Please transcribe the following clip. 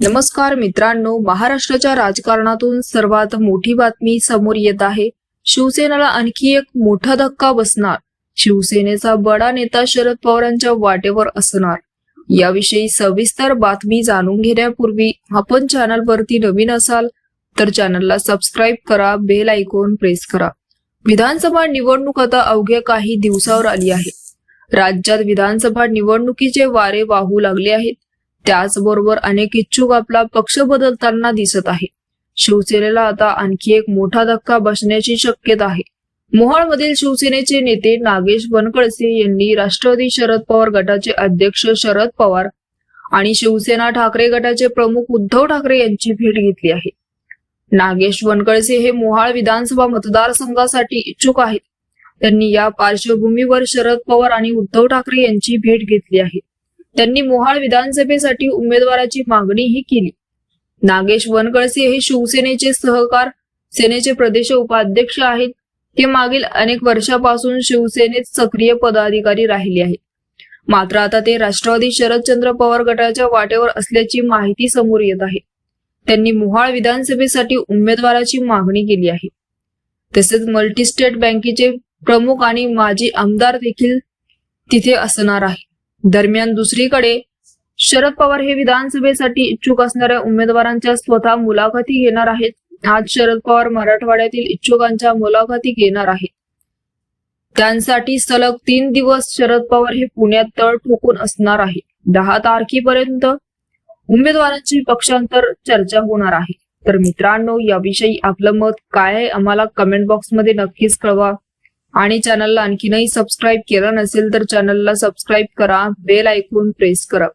नमस्कार मित्रांनो महाराष्ट्राच्या राजकारणातून सर्वात मोठी बातमी समोर येत आहे. शिवसेनेला आणखी एक मोठा धक्का बसणार. शिवसेनेचा बडा नेता शरद पवारांच्या वाटेवर असणार. याविषयी सविस्तर बातमी जाणून घेण्यापूर्वी आपण चॅनलवरती नवीन असाल तर चॅनलला सबस्क्राईब करा बेल आयकॉन प्रेस करा. विधानसभा निवडणूक आता अवघ्या काही दिवसावर आली आहे. राज्यात विधानसभा निवडणुकीचे वारे वाहू लागले आहेत. त्याचबरोबर अनेक इच्छुक आपला पक्ष बदलताना दिसत आहे. शिवसेनेला आता आणखी एक मोठा धक्का बसण्याची शक्यता आहे. मोहाळमधील शिवसेनेचे नेते नागेश वनकळसे यांनी राष्ट्रवादी शरद पवार गटाचे अध्यक्ष शरद पवार आणि शिवसेना ठाकरे गटाचे प्रमुख उद्धव ठाकरे यांची भेट घेतली आहे. नागेश वनकळसे हे मोहाळ विधानसभा मतदारसंघासाठी इच्छुक आहेत. त्यांनी या पार्श्वभूमीवर शरद पवार आणि उद्धव ठाकरे यांची भेट घेतली आहे. त्यांनी मोहाळ विधानसभेसाठी उमेदवाराची मागणीही केली. नागेश वनकळसे हे शिवसेनेचे सहकार सेनेचे प्रदेश उपाध्यक्ष आहेत. ते मागील अनेक वर्षापासून शिवसेनेत सक्रिय पदाधिकारी राहिले आहेत. मात्र आता ते राष्ट्रवादी शरदचंद्र पवार गटाच्या वाटेवर असल्याची माहिती समोर येत आहे. त्यांनी मोहाळ विधानसभेसाठी उमेदवाराची मागणी केली आहे. तसेच मल्टीस्टेट बँकेचे प्रमुख आणि माजी आमदार देखील तिथे असणार आहे दरम्यान दुसरीकडे शरद पवार हे विधानसभेसाठी इच्छुक असणाऱ्या उमेदवारांच्या स्वतः मुलाखती घेणार आहेत. आज शरद पवार मराठवाड्यातील इच्छुकांच्या मुलाखती घेणार आहेत. त्यांसाठी सलग तीन दिवस शरद पवार हे पुण्यात तळ ठोकून असणार आहे दहा तारखेपर्यंत उमेदवारांची पक्षांतर चर्चा होणार आहे. तर मित्रांनो याविषयी आपलं मत काय आहे? आम्हाला कमेंट बॉक्समध्ये नक्कीच कळवा. आणि चॅनलला आणखीनही सबस्क्राईब केलं नसेल तर चॅनलला सबस्क्राईब करा बेल ऐकून प्रेस करा.